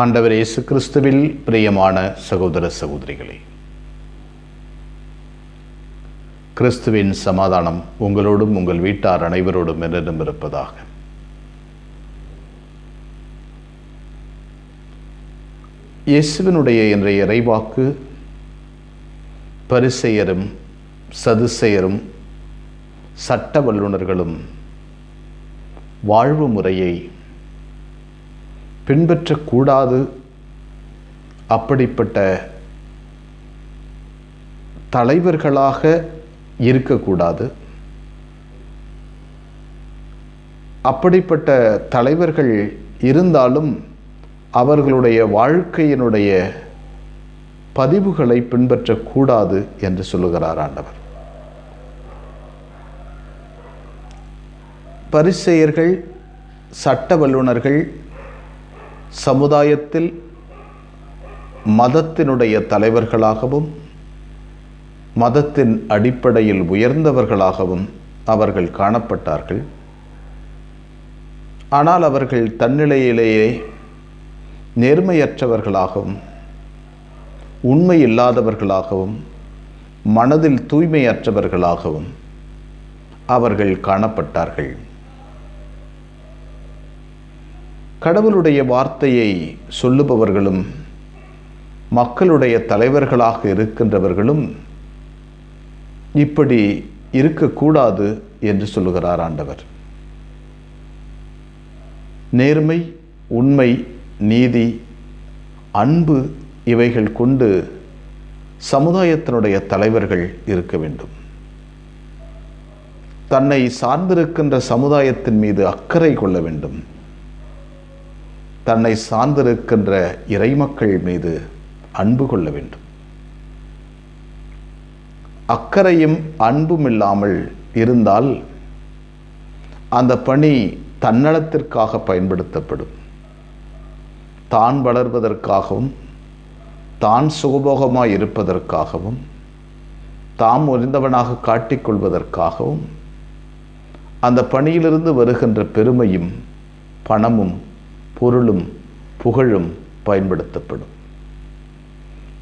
ஆண்டவர் இயேசு கிறிஸ்துவில் பிரியமான சகோதர சகோதரிகளே கிறிஸ்துவின் சமாதானம் உங்களோடும் உங்கள் வீட்டார் அனைவரோடும் என்னிடம் இருப்பதாக. இயேசுவினுடைய இன்றைய இறைவாக்கு பரிசெயரும் சதுசெயரும் சட்ட வல்லுநர்களும் வாழ்வு முறையை பின்பற்றக்கூடாது. அப்படிப்பட்ட தலைவர்களாக இருக்கக்கூடாது. அப்படிப்பட்ட தலைவர்கள் இருந்தாலும் அவர்களுடைய வாழ்க்கையினுடைய பதிவுகளை பின்பற்றக்கூடாது என்று சொல்லுகிறார் ஆண்டவர். பரிசெயர்கள் சட்ட வல்லுநர்கள் சமுதாயத்தில் மதத்தினுடைய தலைவர்களாகவும் மதத்தின் அடிப்படையில் உயர்ந்தவர்களாகவும் அவர்கள் காணப்பட்டார்கள். ஆனால் அவர்கள் தன்னிலையிலேயே நேர்மையற்றவர்களாகவும் உண்மை இல்லாதவர்களாகவும் மனதில் தூய்மையற்றவர்களாகவும் அவர்கள் காணப்பட்டார்கள். கடவுளுடைய வார்த்தையை சொல்லுபவர்களும் மக்களுடைய தலைவர்களாக இருக்கின்றவர்களும் இப்படி இருக்கக்கூடாது என்று சொல்லுகிறார் ஆண்டவர். நேர்மை உண்மை நீதி அன்பு இவைகள் கொண்டு சமுதாயத்தினுடைய தலைவர்கள் இருக்க வேண்டும். தன்னை சார்ந்திருக்கின்ற சமுதாயத்தின் மீது அக்கறை கொள்ள வேண்டும். தன்னை சார்ந்திருக்கின்ற இறைமக்கள் மீது அன்பு கொள்ள வேண்டும். அக்கறையும் அன்பும் இல்லாமல் இருந்தால் அந்த பணி தன்னலத்திற்காக பயன்படுத்தப்படும். தான் வளர்வதற்காகவும் தான் சுகபோகமாய் இருப்பதற்காகவும் தாம் ஒரிந்தவனாக காட்டிக்கொள்வதற்காகவும் அந்த பணியிலிருந்து வருகின்ற பெருமையும் பணமும் பொருளும் புகழும் பயன்படுத்தப்படும்.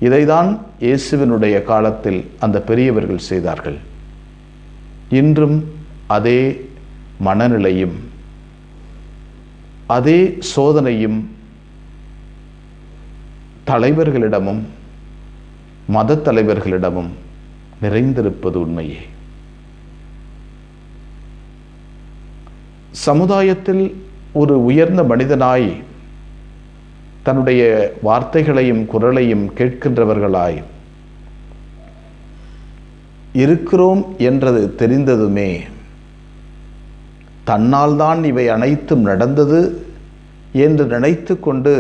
இதைதான் இயேசுவினுடைய காலத்தில் அந்த பெரியவர்கள் செய்தார்கள். இன்றும் அதே மனநிலையும் அதே சோதனையும் தலைவர்களிடமும் மத தலைவர்களிடமும் நிறைந்திருப்பது உண்மையே. சமுதாயத்தில் ஒரு உயர்ந்த மனிதனாய் தன்னுடைய வார்த்தைகளையும் குரலையும் கேட்கின்றவர்களாய் இருக்கிறோம் என்றது தெரிந்ததுமே தன்னால் தான் இவை அனைத்தும் நடந்தது என்று நினைத்து கொண்டு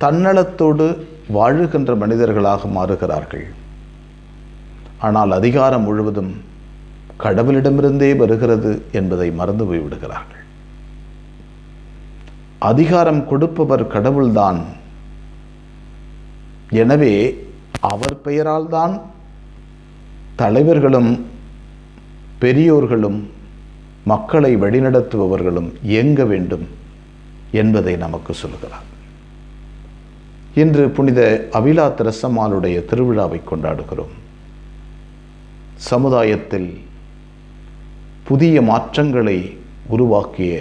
தன்னலத்தோடு வாழுகின்ற மனிதர்களாக மாறுகிறார்கள். ஆனால் அதிகாரம் முழுவதும் கடவுளிடமிருந்தே வருகிறது என்பதை மறந்து போய்விடுகிறார்கள் அதிகாரம் கொடுப்பவர் கடவுள்தான். எனவே அவர் பெயரால் தான் தலைவர்களும் பெரியோர்களும் மக்களை வழிநடத்துபவர்களும் இயங்க வேண்டும் என்பதை நமக்கு சொல்கிறார் இன்று புனித அவிலா திரசம்மாளுடைய திருவிழாவை கொண்டாடுகிறோம். சமுதாயத்தில் புதிய மாற்றங்களை உருவாக்கிய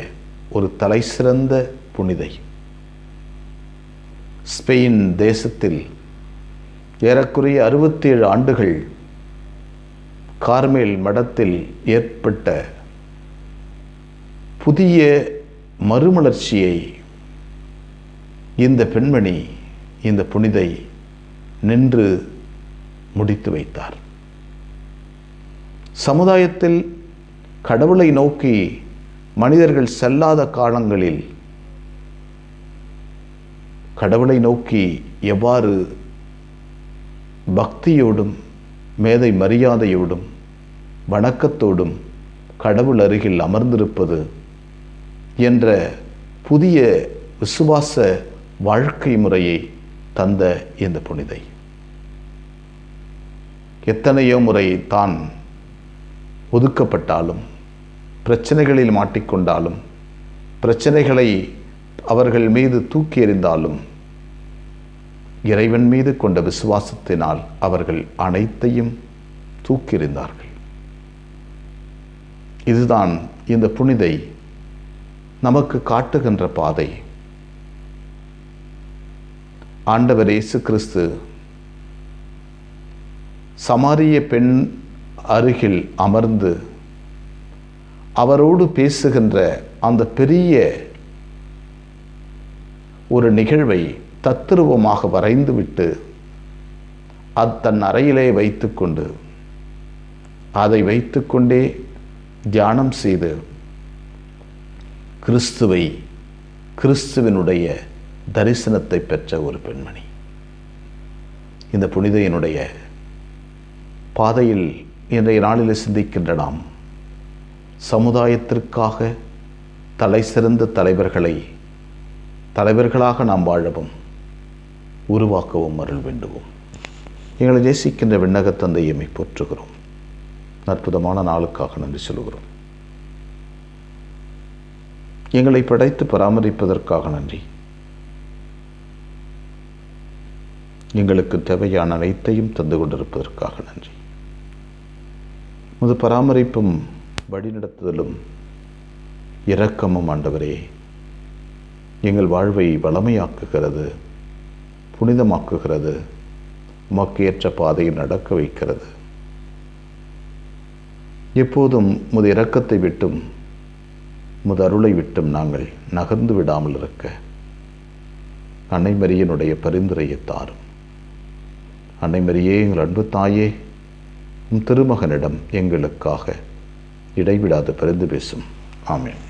ஒரு தலைசிறந்த புனிதை. ஸ்பெயின் தேசத்தில் ஏறக்குறைய அறுபத்தி ஏழு ஆண்டுகள் கார்மேல் மடத்தில் ஏற்பட்ட புதிய மறுமலர்ச்சியை இந்த பெண்மணி இந்த புனிதை நின்று முடித்து வைத்தார். சமுதாயத்தில் கடவுளை நோக்கி மனிதர்கள் செல்லாத காலங்களில் கடவுளை நோக்கி எவ்வாறு பக்தியோடும் மேதை மரியாதையோடும் வணக்கத்தோடும் கடவுள் அருகில் அமர்ந்திருப்பது என்ற புதிய விசுவாச வாழ்க்கை முறையை தந்த இந்த புனிதை. எத்தனையோ முறை தான் ஒதுக்கப்பட்டாலும் பிரச்சனைகளில் மாட்டிக்கொண்டாலும் பிரச்சனைகளை அவர்கள் மீது தூக்கி எறிந்தாலும் இறைவன் மீது கொண்ட விசுவாசத்தினால் அவர்கள் அனைத்தையும் தூக்கியறிந்தார்கள். இதுதான் இந்த புனிதை நமக்கு காட்டுகின்ற பாதை. ஆண்டவர் இயேசு கிறிஸ்து சமாரிய பெண் அருகில் அமர்ந்து அவரோடு பேசுகின்ற அந்த பெரிய ஒரு நிகழ்வை தத்துருவமாக வரைந்துவிட்டு அத் தன் அறையிலே வைத்துக்கொண்டு அதை வைத்துக்கொண்டே தியானம் செய்து கிறிஸ்துவை கிறிஸ்துவினுடைய தரிசனத்தை பெற்ற ஒரு பெண்மணி. இந்த புனிதையினுடைய பாதையில் இன்றைய நாளில் சிந்திக்கின்ற நாம் சமுதாயத்திற்காக தலை சிறந்த தலைவர்களை தலைவர்களாக நாம் வாழவும் உருவாக்கவும் அருள் வேண்டுவோம். எங்களை நேசிக்கின்ற விண்ணகத் தந்தையமை போற்றுகிறோம். அற்புதமான நாளுக்காக நன்றி சொல்கிறோம் எங்களை படைத்து பராமரிப்பதற்காக நன்றி. எங்களுக்கு தேவையான அனைத்தையும் தந்து கொண்டிருப்பதற்காக நன்றி. முது பராமரிப்பும் வழிநடத்துதலும் இரக்கமும் ஆண்டவரே எங்கள் வாழ்வை வளமையாக்குகிறது புனிதமாக்குகிறது உமக்கு ஏற்ற பாதையில் நடக்க வைக்கிறது. எப்போதும் முது இரக்கத்தை விட்டும் முது அருளை விட்டும் நாங்கள் நகர்ந்து விடாமல் இருக்க அன்னை மரியனுடைய பரிந்துரையை தாரும். அன்னை மரியே எங்கள் அன்பு தாயே உம் திருமகனிடம் எங்களுக்காக இடைவிடாது பரிந்து பேசும். ஆமேன்.